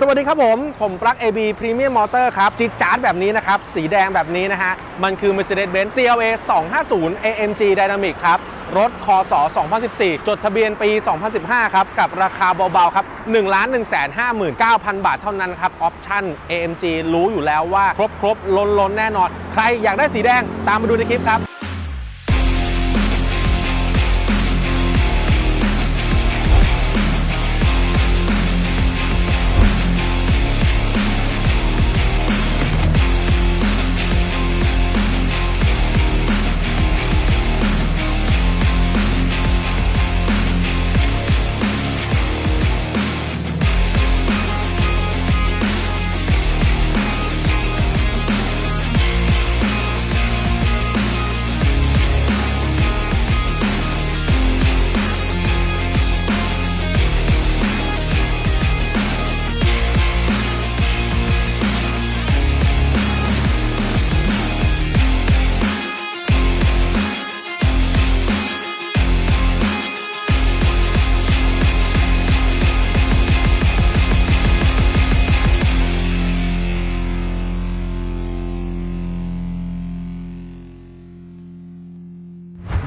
สวัสดีครับผม ผมปลั๊ก AB Premium Motor ครับจิ๊ดจ๊าดแบบนี้นะครับ สีแดงแบบนี้นะฮะ มันคือ Mercedes-Benz CLA 250 AMG Dynamic ครับ รถคศ2014 จดทะเบียนปี 2015 ครับ กับราคาเบาๆ ครับ 1 1 5 9 0 0 0 บาทเท่านั้นครับ ออปชั่น AMG รู้อยู่แล้วว่าครบครบลนล้นๆ แน่นอน ใครอยากได้สีแดงตามมาดูในคลิปครับ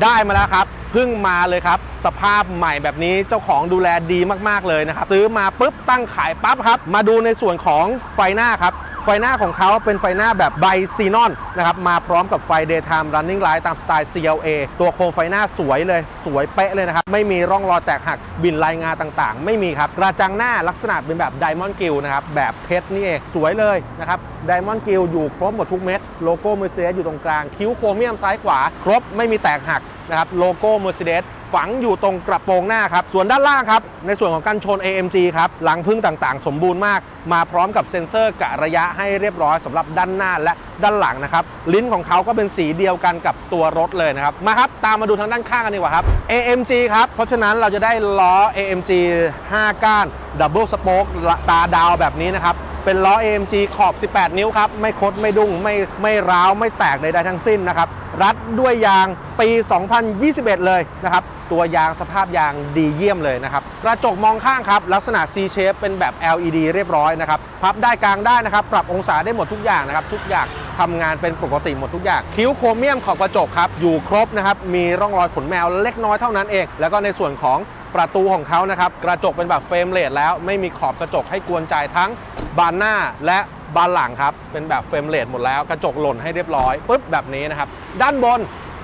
ได้มาแล้วครับเพิ่งมาเลยครับ สภาพใหม่แบบนี้เจ้าของดูแลดีมากๆเลยนะครับ ซื้อมาปุ๊บตั้งขายปั๊บครับ มาดูในส่วนของไฟหน้าครับ ฟหน้าของเขาเป็นไฟหน้าแบบไบซีนอนนะครับมาพร้อมกับไฟ daytime running light ตามสไตล์ CLA ตัวโคมไฟหน้าสวยเลยสวยเป๊ะเลยนะครับ ไม่มีร่องรอยแตกหักบินลายงาต่างๆ ไม่มีครับกระจังหน้าลักษณะเป็นแบบไดมอนด์กิลนะครับแบบเพชรนี่เองสวยเลยนะครับไดมอนด์กิลอยู่ครบหมดทุกเม็ดโลโก้ Mercedes อยู่ตรงกลาง คิ้วโครเมียมซ้ายขวา ครบไม่มีแตกหักนะครับโลโก้ Mercedes ฝังอยู่ตรงกระโปรงหน้าครับ ส่วนด้านล่างครับ ในส่วนของกันชน AMG ครับหลังพึ่งต่างๆ สมบูรณ์มาก มาพร้อมกับเซ็นเซอร์กะระยะให้เรียบร้อยสำหรับด้านหน้าและด้านหลังนะครับ ลิ้นของเขาก็เป็นสีเดียวกันกับตัวรถเลยนะครับ มาครับตามมาดูทางด้านข้างกันดีกว่าครับ AMG ครับ เพราะฉะนั้นเราจะได้ล้อ AMG 5 ก้านดับเบิลสโป๊กตาดาวแบบนี้นะครับ เป็นล้อ AMG ขอบ 18 นิ้วครับ ไม่คดไม่ดุ้งไม่ไม่ร้าวไม่แตกใดๆทั้งสิ้นนะครับ รัดด้วยยางปี 2021 เลยนะครับ ตัวยางสภาพยางดีเยี่ยมเลยนะครับ กระจกมองข้างครับ ลักษณะ C shape เป็นแบบ LED เรียบร้อยนะครับ พับได้กลางได้นะครับ ปรับองศาได้หมดทุกอย่างนะครับ ทุกอย่างทำงานเป็นปกติหมดทุกอย่าง คิ้วโครเมียมขอบกระจกครับ อยู่ครบนะครับ มีร่องรอยขนแมวเล็กน้อยเท่านั้นเอง แล้วก็ในส่วนของประตูของเขานะครับ กระจกเป็นแบบเฟรมเลสแล้ว ไม่มีขอบกระจกให้กวนใจทั้ง บานหน้าและบานหลังครับ เป็นแบบเฟรมเลทหมดแล้ว กระจกหล่นให้เรียบร้อยปุ๊บแบบนี้นะครับ ด้านบน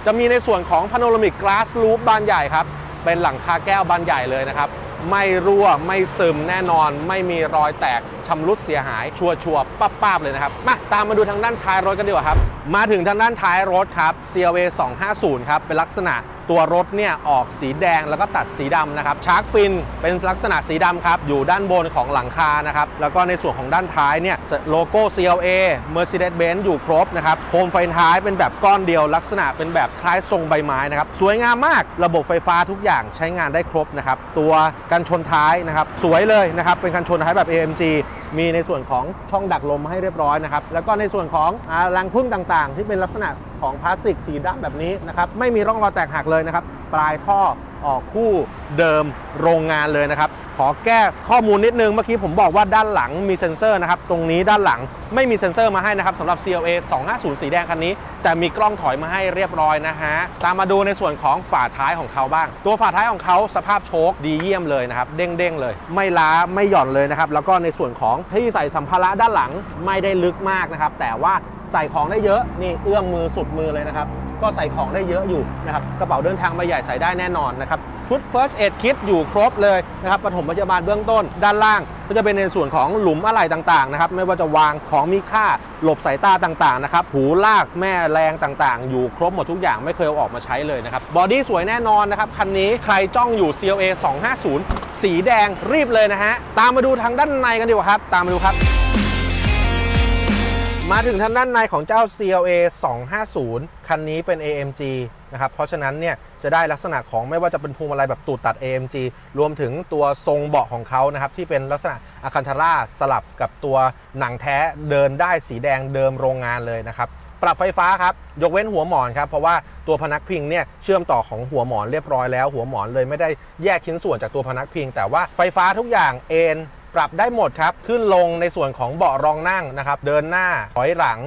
จะมีในส่วนของพาโนรามิกกลาสรูฟบานใหญ่ครับ เป็นหลังคาแก้วบานใหญ่เลยนะครับ ไม่รั่วไม่ซึมแน่นอน ไม่มีรอยแตก ชำรุดเสียหายชัวชัวป้าป้าบเลยนะครับ มาตามมาดูทางด้านท้ายรถกันดีกว่าครับ มาถึงทางด้านท้ายรถครับ CRV 250 ครับ เป็นลักษณะตัวรถเนี่ยออกสีแดงแล้วก็ตัดสีดำนะครับชาร์กฟินเป็นลักษณะสีดำครับ อยู่ด้านบนของหลังคานะครับ แล้วก็ในส่วนของด้านท้ายเนี่ยโลโก้ CLA Mercedes-Benz อยู่ครบนะครับ โคมไฟท้ายเป็นแบบก้อนเดียว ลักษณะเป็นแบบคล้ายทรงใบไม้นะครับ สวยงามมากระบบไฟฟ้าทุกอย่างใช้งานได้ครบนะครับ ตัวกันชนท้ายนะครับ สวยเลยนะครับ เป็นกันชนท้ายแบบ AMG มีในส่วนของช่องดักลมให้เรียบร้อยนะครับ แล้วก็ในส่วนของรังพึ่งต่างๆ ที่เป็นลักษณะของพลาสติกสีดำแบบนี้นะครับ ไม่มีร่องรอยแตกหักเลยนะครับ ปลายท่อออกคู่เดิมโรงงานเลยนะครับ ขอแก้ข้อมูลนิดนึง เมื่อกี้ผมบอกว่าด้านหลังมีเซ็นเซอร์นะครับ ตรงนี้ด้านหลังไม่มีเซ็นเซอร์มาให้นะครับสำหรับ CLA 250 สีแดงคันนี้ แต่มีกล้องถอยมาให้เรียบร้อยนะฮะ ตามมาดูในส่วนของฝาท้ายของเขาบ้าง ตัวฝาท้ายของเขาสภาพโชคดีเยี่ยมเลยนะครับ เด้งๆเลย ไม่ล้าไม่หย่อนเลยนะครับ แล้วก็ในส่วนของที่ใส่สัมภาระด้านหลังไม่ได้ลึกมากนะครับ แต่ว่าใส่ของได้เยอะนี่เอื้อมมือสุดมือเลยนะครับ ก็ใส่ของได้เยอะอยู่นะครับกระเป๋าเดินทางใบใหญ่ใส่ได้แน่นอนนะครับชุด First Aid Kit อยู่ครบเลยนะครับปฐมพยาบาลเบื้องต้น ด้านล่างก็จะเป็นในส่วนของหลุมอะไหล่ต่างๆนะครับไม่ว่าจะวางของมีค่าหลบสายตาต่างๆนะครับหูลากแม่แรงต่างๆ อยู่ครบหมดทุกอย่างไม่เคยเอาออกมาใช้เลยนะครับบอดี้สวยแน่นอนนะครับคันนี้ใครจ้องอยู่ CLA 250 สีแดงรีบเลยนะฮะตามมาดูทางด้านในกันดีกว่าครับ ตามมาดูครับ มาถึงทางด้านในของเจ้า CLA 250 คันนี้เป็น AMG นะครับ เพราะฉะนั้นเนี่ยจะได้ลักษณะของไม่ว่าจะเป็นพวงมาลัยแบบตูดตัด AMG รวมถึงตัวทรงเบาะของเขานะครับ ที่เป็นลักษณะอะคันทาร่าสลับกับตัวหนังแท้เดินได้สีแดงเดิมโรงงานเลยนะครับ ปรับไฟฟ้าครับ ยกเว้นหัวหมอนครับ เพราะว่าตัวพนักพิงเนี่ยเชื่อมต่อของหัวหมอนเรียบร้อยแล้ว หัวหมอนเลยไม่ได้แยกชิ้นส่วนจากตัวพนักพิง แต่ว่าไฟฟ้าทุกอย่างเอน ปรับได้หมดครับ ขึ้นลงในส่วนของเบาะรองนั่งนะครับ เดินหน้าถอยหลัง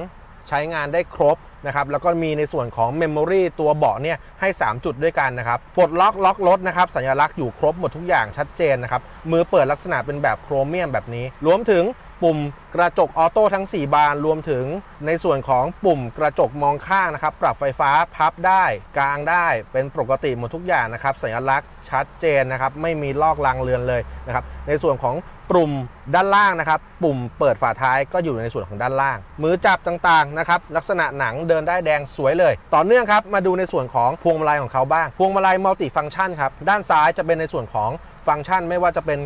ใช้งานได้ครบนะครับ แล้วก็มีในส่วนของเมมโมรีตัวเบาะเนี่ยให้ 3 จุดด้วยกันนะครับปลดล็อกล็อกรถนะครับ สัญลักษณ์อยู่ครบหมดทุกอย่างชัดเจนนะครับ มือเปิดลักษณะเป็นแบบโครเมียมแบบนี้ รวมถึง ปุ่มกระจกออโต้ทั้ง 4 บานรวมถึงในส่วนของปุ่มกระจกมองข้างนะครับ ปรับไฟฟ้าพับได้กลางได้เป็นปกติหมดทุกอย่างนะครับ สัญลักษณ์ชัดเจนนะครับ ไม่มีลอกลางเลือนเลยนะครับ ในส่วนของปุ่มด้านล่างนะครับ ปุ่มเปิดฝาท้ายก็อยู่ในส่วนของด้านล่าง มือจับต่างๆนะครับลักษณะหนังเดินได้แดงสวยเลย ต่อเนื่องครับมาดูในส่วนของพวงมาลัยของเขาบ้าง พวงมาลัยมัลติฟังก์ชันครับด้านซ้ายจะเป็นในส่วนของฟังก์ชันไม่ว่าจะเป็น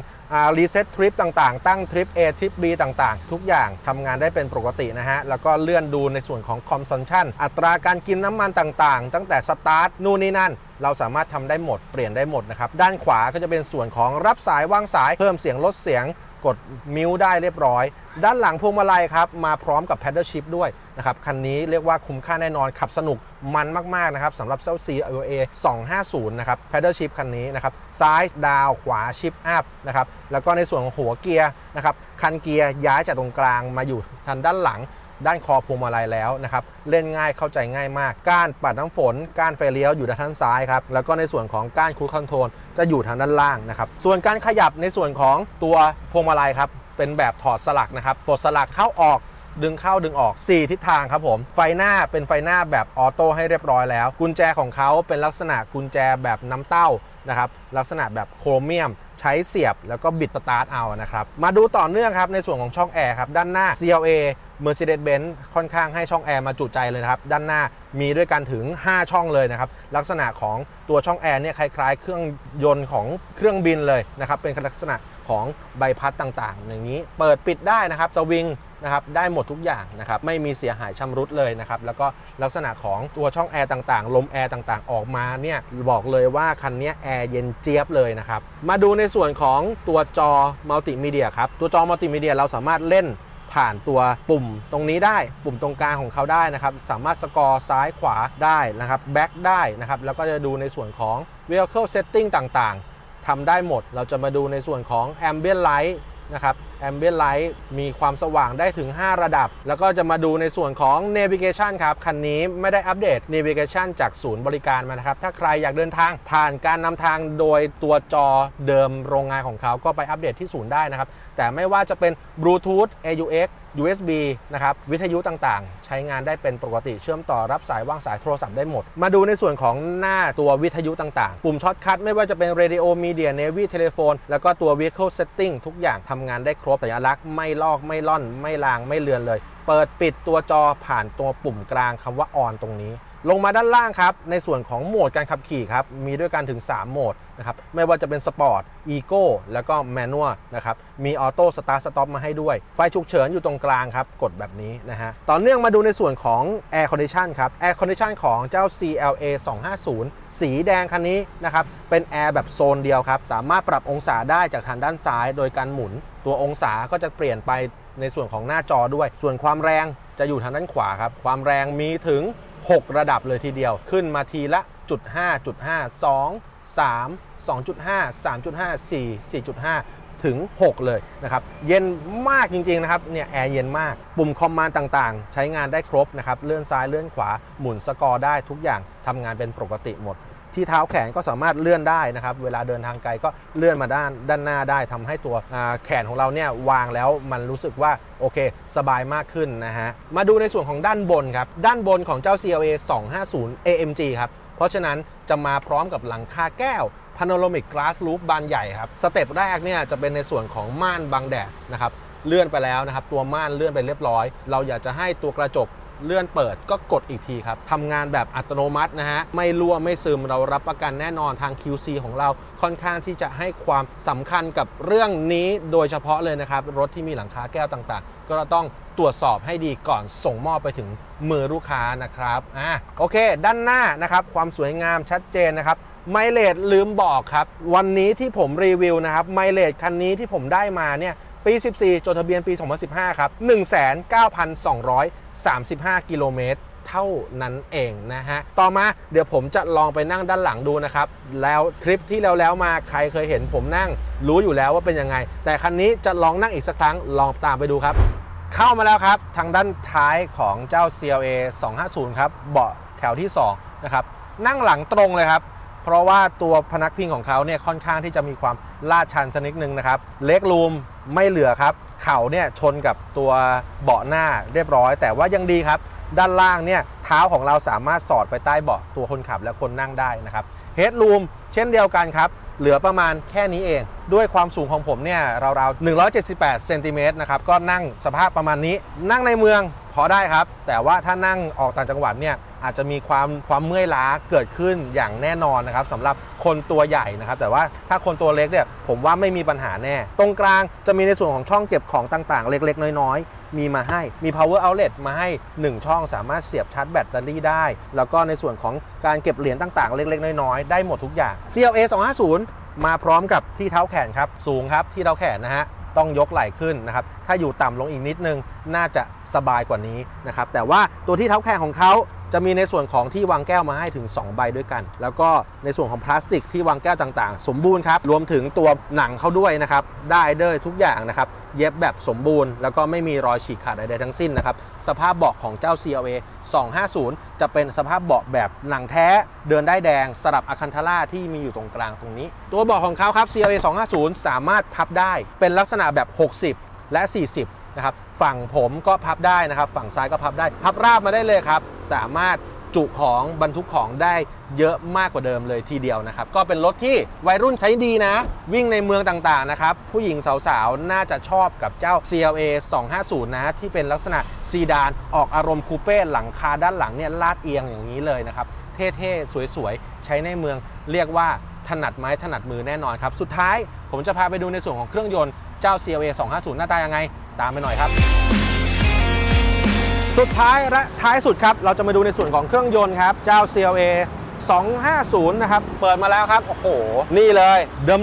รีเซ็ตทริปต่างๆ ตั้งทริป A ทริป B ต่างๆ ทุกอย่างทำงานได้เป็นปกตินะฮะ แล้วก็เลื่อนดูในส่วนของคอมซันชันอัตราการกินน้ำมันต่างๆ ตั้งแต่สตาร์ทนู่นนี่นั่นเราสามารถทำได้หมดเปลี่ยนได้หมดนะครับ ด้านขวาก็จะเป็นส่วนของรับสายวางสายเพิ่มเสียงลดเสียง กดมิวได้เรียบร้อย ด้านหลังพวงมาลัยครับ มาพร้อมกับ Paddle Shift ด้วยนะครับ คันนี้เรียกว่าคุ้มค่าแน่นอน ขับสนุกมันมาก ๆ นะครับสำหรับเจ้า CLA 250 นะครับ Paddle Shift คันนี้นะครับ ซ้ายดาว ขวาชิปอัพนะครับ แล้วก็ในส่วนของหัวเกียร์นะครับ คันเกียร์ย้ายจากตรงกลางมาอยู่ทางด้านหลัง ด้านคอพวงมาลัยแล้วนะครับเล่นง่ายเข้าใจง่ายมาก ก้านปัดน้ำฝน ก้านไฟเลี้ยวอยู่ด้านซ้ายครับแล้วก็ในส่วนของก้านคูลคอนโทรลจะอยู่ทางด้านล่างนะครับส่วนการขยับในส่วนของตัวพวงมาลัยครับเป็นแบบถอดสลักนะครับปลดสลักเข้าออก ดึงเข้าดึงออก 4 ทิศทางครับผม ไฟหน้าเป็นไฟหน้าแบบออโต้ให้เรียบร้อยแล้ว กุญแจของเขาเป็นลักษณะกุญแจแบบน้ำเต้านะครับลักษณะแบบโครเมียมใช้เสียบแล้วก็บิดสตาร์ทเอานะครับมาดูต่อเนื่องครับในส่วนของช่องแอร์ครับด้านหน้า CLA Mercedes-Benz ค่อนข้างให้ช่องแอร์มาจุใจเลยครับด้านหน้ามีด้วยกันถึง 5 ช่องเลยนะครับลักษณะของตัวช่องแอร์เนี่ยคล้ายๆ เครื่องยนต์ของเครื่องบินเลยนะครับเป็นลักษณะของใบพัดต่างๆ อย่างนี้ เปิดปิดได้นะครับสวิง นะครับได้หมดทุกอย่างนะครับไม่มีเสียหายชำรุดเลยนะครับแล้วก็ลักษณะของตัวช่องแอร์ต่างๆ ลมแอร์ต่างๆ ออกมาเนี่ยบอกเลยว่าคันนี้แอร์เย็นเจี๊ยบเลยนะครับมาดูในส่วนของตัวจอมัลติมีเดียครับตัวจอมัลติมีเดียเราสามารถเล่นผ่านตัวปุ่มตรงนี้ได้ปุ่มตรงกลางของเขาได้นะครับ สามารถสกอร์ซ้ายขวาได้นะครับแบ็กได้นะครับ แล้วก็จะดูในส่วนของ vehicle setting ต่างๆทำได้หมด เราจะมาดูในส่วนของ ambient light นะครับ ambient light มีความสว่างได้ถึง 5 ระดับ แล้วก็จะมาดูในส่วนของ navigation ครับ คันนี้ไม่ได้อัปเดต navigation จากศูนย์บริการมานะครับ ถ้าใครอยากเดินทางผ่านการนำทางโดยตัวจอเดิมโรงงานของเขาก็ไปอัปเดตที่ศูนย์ได้นะครับ แต่ไม่ว่าจะเป็น Bluetooth AUX USB นะครับวิทยุต่างๆ ใช้งานได้เป็นปกติเชื่อมต่อรับสายวางสายโทรศัพท์ได้หมด มาดูในส่วนของหน้าตัววิทยุต่างๆ ปุ่มช็อตคัทไม่ว่าจะเป็น Radio Media Navy Telephone แล้วก็ตัว Vehicle Setting ทุกอย่างทำงานได้ครบสัญลักษณ์ไม่ลอกไม่ล่อน ไม่ลางไม่เลือนเลย เปิดปิดตัวจอผ่านตัวปุ่มกลางคำว่า on ตรงนี้ ลงมาด้านล่างครับในส่วนของโหมดการขับขี่ครับมีด้วยกันถึง 3 โหมดนะครับไม่ว่าจะเป็นสปอร์ตอีโก้แล้วก็แมนนวลนะครับมีออโต้สตาร์ทสต็อปมาให้ด้วย ไฟฉุกเฉินอยู่ตรงกลางครับ กดแบบนี้นะฮะต่อเนื่องมาดูในส่วนของ Air Condition ครับ Air Condition ของเจ้า CLA 250 สีแดงคันนี้นะครับเป็นแอร์แบบโซนเดียวครับ สามารถปรับองศาได้จากทางด้านซ้าย โดยการหมุน ตัวองศาก็จะเปลี่ยนไปในส่วนของหน้าจอด้วย ส่วนความแรงจะอยู่ทางด้านขวาครับความแรงมีถึง 6 ระดับเลยทีเดียว ขึ้นมาทีละจุด5จุด5 2 3 2.5 3.5 4 4.5 ถึง 6 เลยนะครับ เย็นมากจริง ๆ นะครับ เนี่ย แอร์เย็นมาก ปุ่มคอมมานด์ต่างๆ ใช้งานได้ครบนะครับ เลื่อนซ้ายเลื่อนขวา หมุนสกอร์ได้ทุกอย่างทำงานเป็นปกติหมด ที่เท้าแขนก็สามารถเลื่อนได้นะครับเวลาเดินทางไกลก็เลื่อนมาด้านด้านหน้าได้ทำให้ตัวแขนของเราเนี่ยวางแล้วมันรู้สึกว่าโอเค สบายมากขึ้นนะฮะมาดูในส่วนของด้านบนครับด้านบนของเจ้า CLA 250 AMG ครับเพราะฉะนั้นจะมาพร้อมกับหลังคาแก้ว Panoramic Glass Roof บานใหญ่ครับสเต็ปแรกเนี่ยจะเป็นในส่วนของม่านบังแดดนะครับเลื่อนไปแล้วนะครับตัวม่านเลื่อนไปเรียบร้อย เราอยากจะให้ตัวกระจก เลื่อนเปิดก็กดอีกทีครับทำงานแบบอัตโนมัตินะฮะ ไม่รั่วไม่ซึมเรารับประกันแน่นอนทาง QC ของเราค่อนข้างที่จะให้ความสำคัญกับเรื่องนี้โดยเฉพาะเลยนะครับ รถที่มีหลังคาแก้วต่างๆ ก็ต้องตรวจสอบให้ดีก่อนส่งมอบไปถึงมือลูกค้านะครับอะโอเค ด้านหน้านะครับความสวยงามชัดเจนนะครับไมเลดลืมบอกครับ วันนี้ที่ผมรีวิวนะครับไมเลดคันนี้ที่ผมได้มาเนี่ยปี 14 จดทะเบียนปี 2015 ครับ 19200 35 กิโลเมตรเท่านั้นเองนะฮะ ต่อมาเดี๋ยวผมจะลองไปนั่งด้านหลังดูนะครับ แล้วทริปที่แล้วแล้วมาใครเคยเห็นผมนั่งรู้อยู่แล้วว่าเป็นยังไง แต่คันนี้จะลองนั่งอีกสักครั้งลองตามไปดูครับ เข้ามาแล้วครับ ทางด้านท้ายของเจ้า CLA 250 ครับ เบาะแถวที่ 2 นะครับ นั่งหลังตรงเลยครับ เพราะว่าตัวพนักพิงของเขาเนี่ยค่อนข้างที่จะมีความลาดชันสักนิดนึงนะครับ เล็กรูมไม่เหลือครับ เข่าเนี่ยชนกับตัวเบาะหน้าเรียบร้อย แต่ว่ายังดีครับ ด้านล่างเนี่ยเท้าของเราสามารถสอดไปใต้เบาะตัวคนขับและคนนั่งได้นะครับเฮดรูมเช่นเดียวกันครับ เหลือประมาณแค่นี้เอง ด้วยความสูงของผมเนี่ยราวๆ178เซนติเมตรนะครับก็นั่งสภาพประมาณนี้ นั่งในเมือง พอได้ครับ แต่ว่าถ้านั่งออกต่างจังหวัดเนี่ยอาจจะมีความความเมื่อยล้าเกิดขึ้นอย่างแน่นอนนะครับสำหรับคนตัวใหญ่นะครับ แต่ว่าถ้าคนตัวเล็กเนี่ยผมว่าไม่มีปัญหาแน่ ตรงกลางจะมีในส่วนของช่องเก็บของต่างๆ เล็กๆ น้อยๆ มีมาให้มี power outlet มาให้ 1 ช่องสามารถเสียบชาร์จแบตเตอรี่ได้ แล้วก็ในส่วนของการเก็บเหรียญต่างๆ เล็กๆ น้อยๆ ได้หมดทุกอย่าง CLA 250มาพร้อมกับที่เท้าแขนครับสูงครับที่เท้าแขนนะฮะ ต้องยกไหล่ขึ้นนะครับ ถ้าอยู่ต่ำลงอีกนิดนึง น่าจะสบายกว่านี้นะครับ แต่ว่าตัวที่เท้าแขนของเขา จะมีในส่วนของที่วางแก้วมาให้ถึง 2 ใบด้วยกัน แล้วก็ในส่วนของพลาสติกที่วางแก้วต่างๆ สมบูรณ์ครับ รวมถึงตัวหนังเขาด้วยนะครับได้ด้วยทุกอย่างนะครับ เย็บแบบสมบูรณ์ แล้วก็ไม่มีรอยฉีกขาดใดๆทั้งสิ้นนะครับ สภาพเบาะของเจ้า CLA 250 จะเป็นสภาพเบาะแบบหนังแท้เดินได้แดงสลับอะคันทาร่าที่มีอยู่ตรงกลางตรงนี้ ตัวเบาะของเขาครับ CLA 250 สามารถพับได้เป็นลักษณะแบบ 60 และ 40นะครับ ฝั่งผมก็พับได้นะครับ ฝั่งซ้ายก็พับได้ พับราบมาได้เลยครับ สามารถจุของบรรทุกของได้เยอะมากกว่าเดิมเลยทีเดียวนะครับ ก็เป็นรถที่วัยรุ่นใช้ดีนะ วิ่งในเมืองต่างๆนะครับ ผู้หญิงสาวๆ น่าจะชอบกับเจ้า CLA 250 นะ ที่เป็นลักษณะซีดาน ออกอารมณ์คูเป้หลังคาด้านหลังเนี่ยลาดเอียงอย่างนี้เลยนะครับ เท่ๆ สวยๆ ใช้ในเมืองเรียกว่าถนัดไม้ถนัดมือแน่นอนครับ สุดท้ายผมจะพาไปดูในส่วนของเครื่องยนต์เจ้า CLA 250 หน้าตายังไง ตามไปหน่อยครับ สุดท้ายและท้ายสุดครับเราจะมาดูในส่วนของเครื่องยนต์ครับเจ้า CLA 250 นะครับ เปิดมาแล้วครับ โอ้โห นี่เลย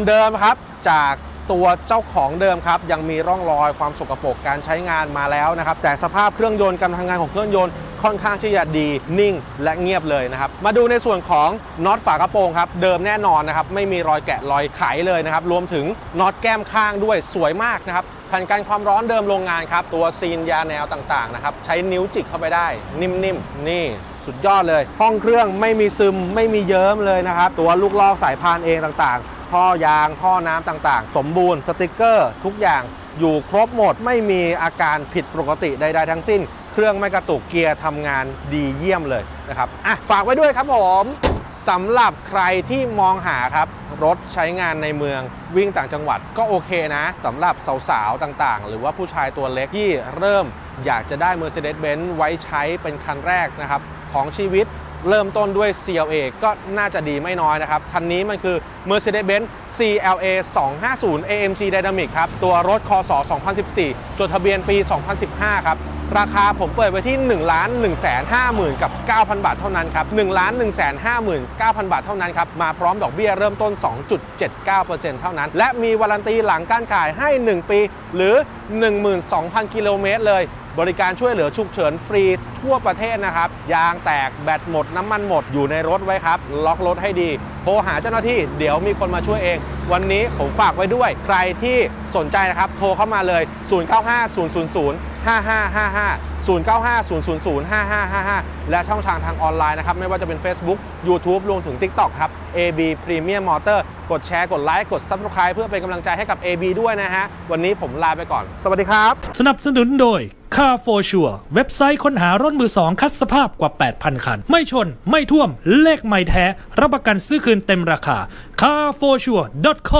เดิมๆครับ จากตัวเจ้าของเดิมครับ ยังมีร่องรอยความสกปรกการใช้งานมาแล้วนะครับ แต่สภาพเครื่องยนต์การทำงานของเครื่องยนต์ ค่อนข้างที่จะดีนิ่ง และเงียบเลยนะครับ มาดูในส่วนของน็อตฝากระโปรงครับ เดิมแน่นอนนะครับ ไม่มีรอยแกะรอยไขเลยนะครับ รวมถึงน็อตแก้มข้างด้วยสวยมากนะครับแผ่นกันความร้อนเดิมโรงงานครับ ตัวซีนยาแนวต่างๆนะครับ ใช้นิ้วจิกเข้าไปได้ นิ่มๆนี่สุดยอดเลย ห้องเครื่องไม่มีซึมไม่มีเยิ้มเลยนะครับ ตัวลูกลอกสายพานเองต่างๆ ท่อยางท่อน้ำต่างๆ สมบูรณ์สติกเกอร์ ทุกอย่างอยู่ครบหมดไม่มีอาการผิดปกติใดๆทั้งสิ้น เครื่องไม่กระตุกเกียร์ทำงานดีเยี่ยมเลยนะครับอะฝากไว้ด้วยครับผมสำหรับใครที่มองหาครับ รถใช้งานในเมืองวิ่งต่างจังหวัดก็โอเคนะสำหรับสาวๆ ต่างๆ หรือว่าผู้ชายตัวเล็กที่เริ่มอยากจะได้ Mercedes-Benz ไว้ใช้เป็นคันแรกนะครับของชีวิต เริ่มต้นด้วย CLA ก็น่าจะดีไม่น้อยนะครับ คันนี้มันคือ Mercedes-Benz CLA 250 AMG Dynamic ครับ ตัวรถคศ2014 จดทะเบียนปี 2015 ครับ ราคาผมเปิดไว้ที่ 1 1 5 0 0 0 0 กับ 9,000 บาทเท่านั้นครับ 1 1 5 9 0 0 0 บาทเท่านั้นครับ มาพร้อมดอกเบี้ยเริ่มต้น 2.79%เท่านั้น และมีวารันตีหลังการขายให้ 1 ปี หรือ 12,000 กิโลเมตรเลย บริการช่วยเหลือฉุกเฉินฟรี ทั่วประเทศนะครับ ยางแตกแบตหมดน้ำมันหมดอยู่ในรถไว้ครับ ล็อกรถให้ดี โทรหาเจ้าหน้าที่เดี๋ยวมีคนมาช่วยเอง วันนี้ผมฝากไว้ด้วย ใครที่สนใจนะครับ โทรเข้ามาเลย 095000 5555 095000 5555 และช่องทางทางออนไลน์นะครับ ไม่ว่าจะเป็น Facebook YouTube รวมถึง TikTok ครับ AB Premium Motor กดแชร์ กดไลค์ กด Subscribe เพื่อเป็นกำลังใจให้กับ AB ด้วยนะฮะ วันนี้ผมลาไปก่อน สวัสดีครับ สนับสนุนโดย Car for Sure เว็บไซต์ค้นหารถมือสองคัดสภาพกว่า 8,000 คัน ไม่ชน ไม่ท่วม เลขไม่แท้ รับประกันซื้อคืนเต็มราคา carforsure.com